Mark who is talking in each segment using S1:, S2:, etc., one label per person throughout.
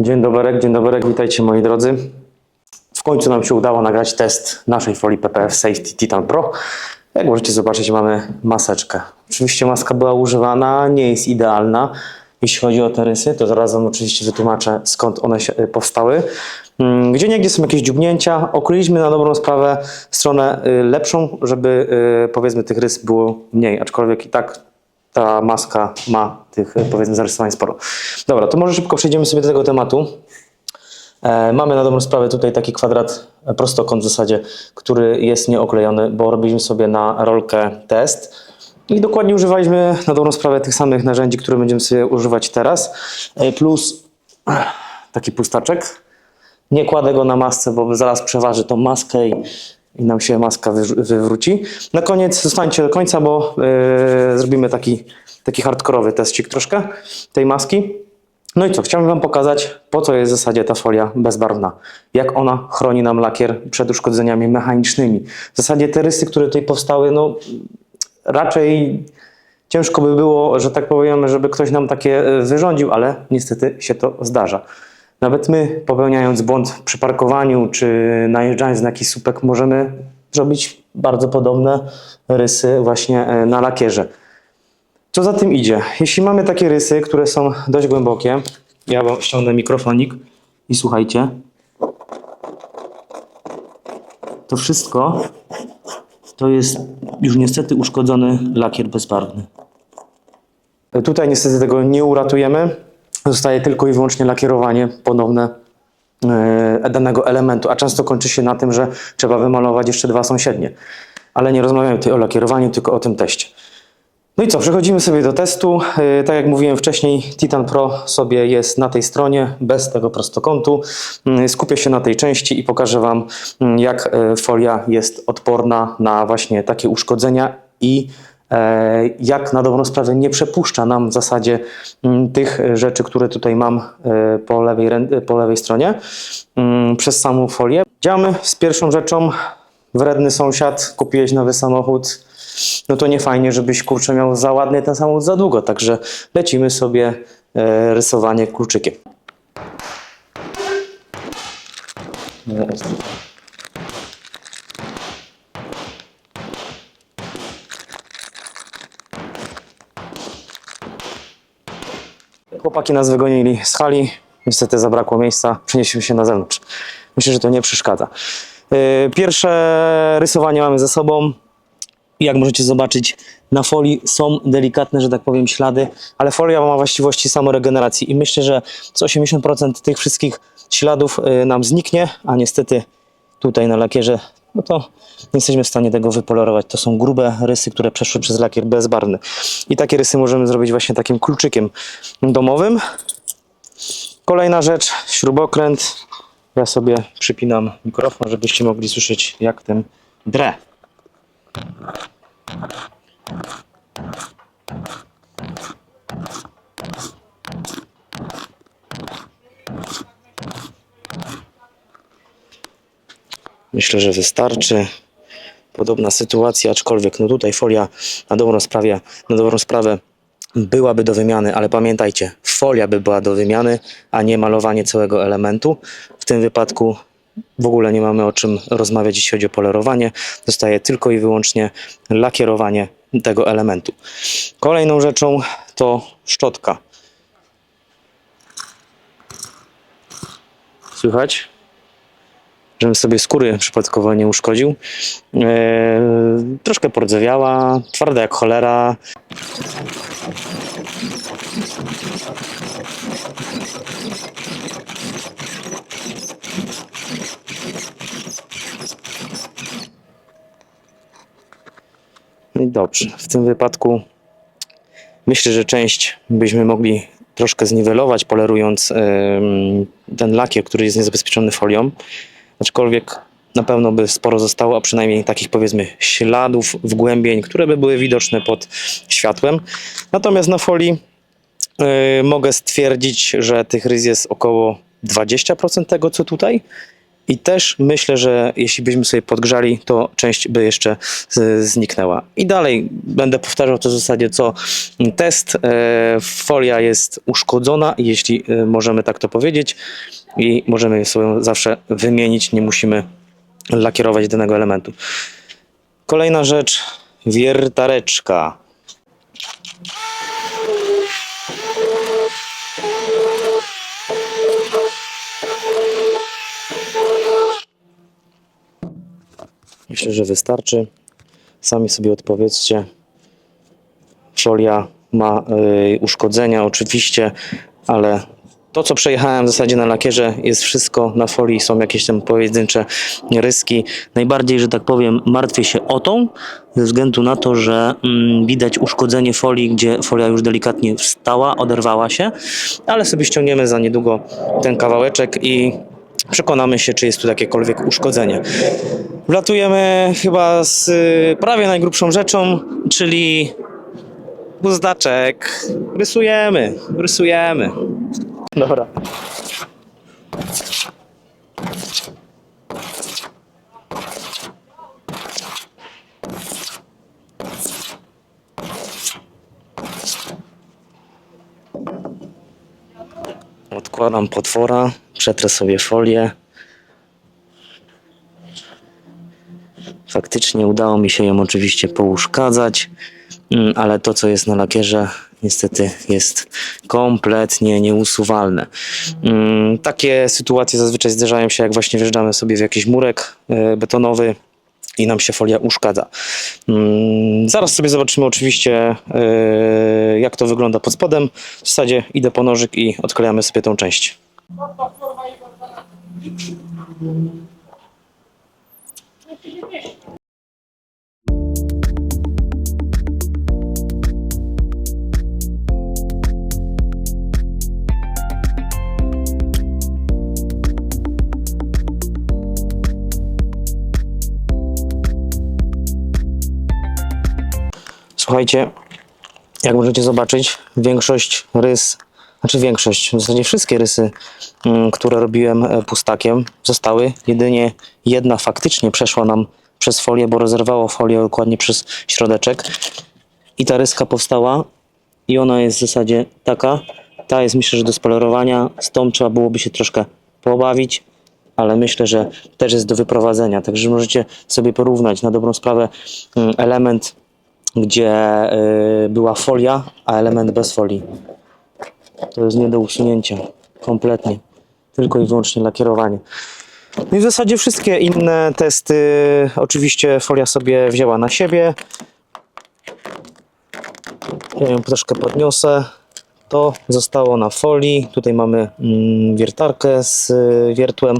S1: Dzień dobry, dzień dobry, witajcie moi drodzy. W końcu nam się udało nagrać test naszej folii PPF Safety Titan Pro. Jak możecie zobaczyć, mamy maseczkę. Oczywiście maska była używana, nie jest idealna. Jeśli chodzi o te rysy, to zaraz Wam oczywiście wytłumaczę, skąd one się y, powstały. Mm, Gdzie niegdzie są jakieś dziubnięcia. Okryliśmy na dobrą sprawę stronę y, lepszą, żeby y, powiedzmy tych rys było mniej, aczkolwiek i tak ta maska ma tych y, powiedzmy zarysowań sporo. Dobra, to może szybko przejdziemy sobie do tego tematu. E, Mamy na dobrą sprawę tutaj taki kwadrat, e, prostokąt w zasadzie, który jest nieoklejony, bo robiliśmy sobie na rolkę test i dokładnie używaliśmy na dobrą sprawę tych samych narzędzi, które będziemy sobie używać teraz, e, plus taki pustaczek. Nie kładę go na masce, bo zaraz przeważy tą maskę i, i nam się maska wy, wywróci. Na koniec zostańcie do końca, bo e, zrobimy taki, taki hardkorowy teścik troszkę tej maski. No i co, chciałbym Wam pokazać, po co jest w zasadzie ta folia bezbarwna. Jak ona chroni nam lakier przed uszkodzeniami mechanicznymi. W zasadzie te rysy, które tutaj powstały, no raczej ciężko by było, że tak powiem, żeby ktoś nam takie e, wyrządził, ale niestety się to zdarza. Nawet my, popełniając błąd przy parkowaniu, czy najeżdżając na jakiś słupek, możemy zrobić bardzo podobne rysy właśnie e, na lakierze. Co za tym idzie? Jeśli mamy takie rysy, które są dość głębokie, ja wam ściągnę mikrofonik i słuchajcie. To wszystko to jest już niestety uszkodzony lakier bezbarwny. Tutaj niestety tego nie uratujemy. Zostaje tylko i wyłącznie lakierowanie ponowne e, danego elementu, a często kończy się na tym, że trzeba wymalować jeszcze dwa sąsiednie. Ale nie rozmawiamy tutaj o lakierowaniu, tylko o tym teście. No i co, przechodzimy sobie do testu. Yy, Tak jak mówiłem wcześniej, Titan Pro sobie jest na tej stronie, bez tego prostokątu. Yy, Skupię się na tej części i pokażę Wam, yy, jak yy, folia jest odporna na właśnie takie uszkodzenia i e, jak na dobrą sprawę nie przepuszcza nam w zasadzie mm, tych rzeczy, które tutaj mam e, po lewej, po lewej stronie mm, przez samą folię. Działamy z pierwszą rzeczą. Wredny sąsiad, kupiłeś nowy samochód, no to nie fajnie, żebyś kurczę miał za ładny ten samochód za długo, także lecimy sobie e, rysowanie kluczykiem. Chłopaki nas wygonili z hali, niestety zabrakło miejsca, przenieśliśmy się na zewnątrz. Myślę, że to nie przeszkadza. E, Pierwsze rysowanie mamy za sobą. Jak możecie zobaczyć, na folii są delikatne, że tak powiem, ślady, ale folia ma właściwości samoregeneracji i myślę, że z 80% tych wszystkich śladów y, nam zniknie, a niestety tutaj na lakierze, no to nie jesteśmy w stanie tego wypolerować. To są grube rysy, które przeszły przez lakier bezbarwny. I takie rysy możemy zrobić właśnie takim kluczykiem domowym. Kolejna rzecz, śrubokręt. Ja sobie przypinam mikrofon, żebyście mogli słyszeć, jak ten dre. Myślę, że wystarczy. Podobna sytuacja, aczkolwiek no tutaj folia na dobrą sprawę, na dobrą sprawę byłaby do wymiany, ale pamiętajcie, folia by była do wymiany, a nie malowanie całego elementu. W tym wypadku w ogóle nie mamy o czym rozmawiać, jeśli chodzi o polerowanie. Zostaje tylko i wyłącznie lakierowanie tego elementu. Kolejną rzeczą to szczotka. Słychać? Żebym sobie skóry przypadkowo nie uszkodził. Eee, troszkę pordzewiała, twarda jak cholera. No i dobrze. W tym wypadku myślę, że część byśmy mogli troszkę zniwelować, polerując ten lakier, który jest niezabezpieczony folią. Aczkolwiek na pewno by sporo zostało, a przynajmniej takich powiedzmy śladów, wgłębień, które by były widoczne pod światłem. Natomiast na folii y, mogę stwierdzić, że tych rys jest około 20% tego, co tutaj. I też myślę, że jeśli byśmy sobie podgrzali, to część by jeszcze zniknęła. I dalej będę powtarzał to w zasadzie co test. E, Folia jest uszkodzona, jeśli e, możemy tak to powiedzieć, i możemy sobie zawsze wymienić, nie musimy lakierować danego elementu. Kolejna rzecz, wiertareczka. Myślę, że wystarczy. Sami sobie odpowiedzcie. Folia ma y, uszkodzenia oczywiście, ale to co przejechałem w zasadzie na lakierze jest wszystko na folii, są jakieś tam pojedyncze ryski. Najbardziej, że tak powiem, martwię się o tą, ze względu na to, że mm, widać uszkodzenie folii, gdzie folia już delikatnie wstała, oderwała się, ale sobie ściągniemy za niedługo ten kawałeczek i przekonamy się, czy jest tu jakiekolwiek uszkodzenie. Wlatujemy chyba z y, prawie najgrubszą rzeczą, czyli buzdaczek. Rysujemy, rysujemy. Dobra. Odkładam potwora, przetrę sobie folię. Faktycznie udało mi się ją oczywiście pouszkadzać, mm, ale to, co jest na lakierze, niestety jest kompletnie nieusuwalne. Mm, Takie sytuacje zazwyczaj zdarzają się, jak właśnie wjeżdżamy sobie w jakiś murek e, betonowy i nam się folia uszkadza. Mm, Zaraz sobie zobaczymy oczywiście, e, jak to wygląda pod spodem. W zasadzie idę po nożyk i odklejamy sobie tą część. Słuchajcie, jak możecie zobaczyć, większość rys, znaczy większość, w zasadzie wszystkie rysy, mm, które robiłem e, pustakiem, zostały. Jedynie jedna faktycznie przeszła nam przez folię, bo rozerwało folię dokładnie przez środeczek. I ta ryska powstała i ona jest w zasadzie taka. Ta jest myślę, że do spolerowania. Z tą trzeba byłoby się troszkę pobawić, ale myślę, że też jest do wyprowadzenia. Także możecie sobie porównać na dobrą sprawę mm, element gdzie y, była folia, a element bez folii. To jest nie do usunięcia. Kompletnie. Tylko i wyłącznie lakierowanie. No i w zasadzie wszystkie inne testy, oczywiście folia sobie wzięła na siebie. Ja ją troszkę podniosę. To zostało na folii. Tutaj mamy mm, wiertarkę z y, wiertłem,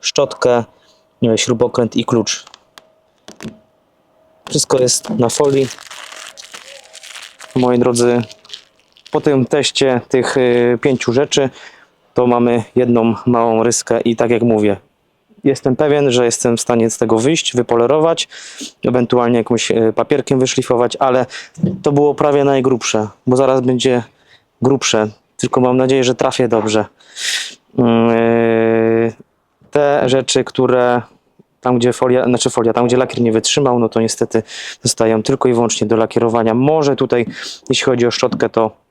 S1: szczotkę, y, śrubokręt i klucz. Wszystko jest na folii. Moi drodzy, po tym teście tych y, pięciu rzeczy, to mamy jedną małą ryskę i tak jak mówię, jestem pewien, że jestem w stanie z tego wyjść, wypolerować, ewentualnie jakimś y, papierkiem wyszlifować, ale to było prawie najgrubsze, bo zaraz będzie grubsze, tylko mam nadzieję, że trafię dobrze. Yy, Te rzeczy, które tam gdzie folia, znaczy folia, tam gdzie lakier nie wytrzymał, no to niestety zostają tylko i wyłącznie do lakierowania. Może tutaj, jeśli chodzi o szczotkę, to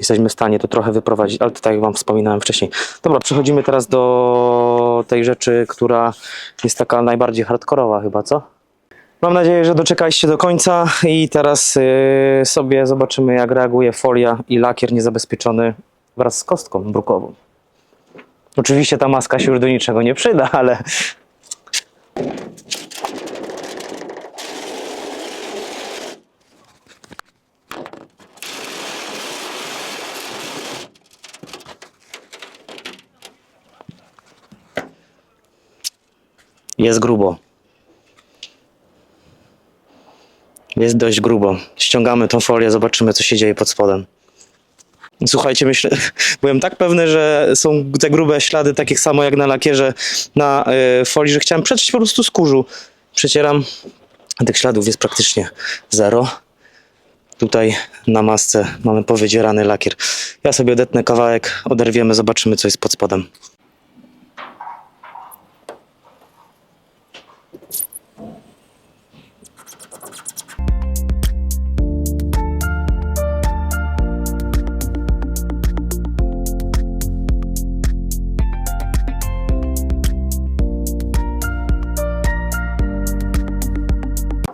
S1: jesteśmy w stanie to trochę wyprowadzić, ale to tak jak Wam wspominałem wcześniej. Dobra, przechodzimy teraz do tej rzeczy, która jest taka najbardziej hardkorowa chyba, co? Mam nadzieję, że doczekaliście do końca i teraz yy, sobie zobaczymy jak reaguje folia i lakier niezabezpieczony wraz z kostką brukową. Oczywiście ta maska się już do niczego nie przyda, ale Jest grubo. Jest dość grubo. Ściągamy tą folię, zobaczymy, co się dzieje pod spodem. Słuchajcie, myślę, byłem tak pewny, że są te grube ślady, takie samo jak na lakierze na y, folii, że chciałem przetrzeć po prostu z kurzu. Przecieram, tych śladów jest praktycznie zero. Tutaj na masce mamy powydzierany lakier. Ja sobie odetnę kawałek, oderwiemy, zobaczymy, co jest pod spodem.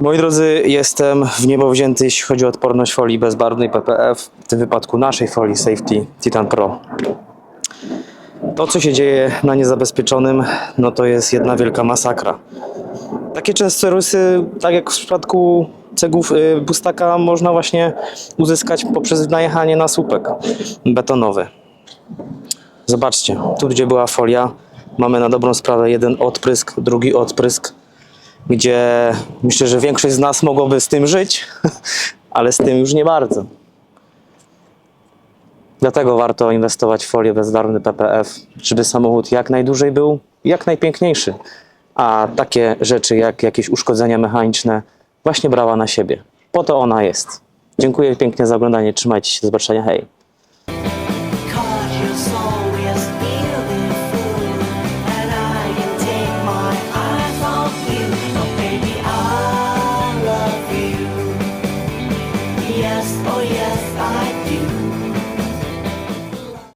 S1: Moi drodzy, jestem w niebo wzięty, jeśli chodzi o odporność folii bezbarwnej PPF, w tym wypadku naszej folii Safety Titan Pro. To, co się dzieje na niezabezpieczonym, no to jest jedna wielka masakra. Takie często rysy, tak jak w przypadku cegłów y, Bustaka, można właśnie uzyskać poprzez najechanie na słupek betonowy. Zobaczcie, tu gdzie była folia, mamy na dobrą sprawę jeden odprysk, drugi odprysk, gdzie myślę, że większość z nas mogłoby z tym żyć, ale z tym już nie bardzo. Dlatego warto inwestować w folię bezbarwny PPF, żeby samochód jak najdłużej był jak najpiękniejszy, a takie rzeczy jak jakieś uszkodzenia mechaniczne właśnie brała na siebie. Po to ona jest. Dziękuję pięknie za oglądanie, trzymajcie się, do zobaczenia, hej!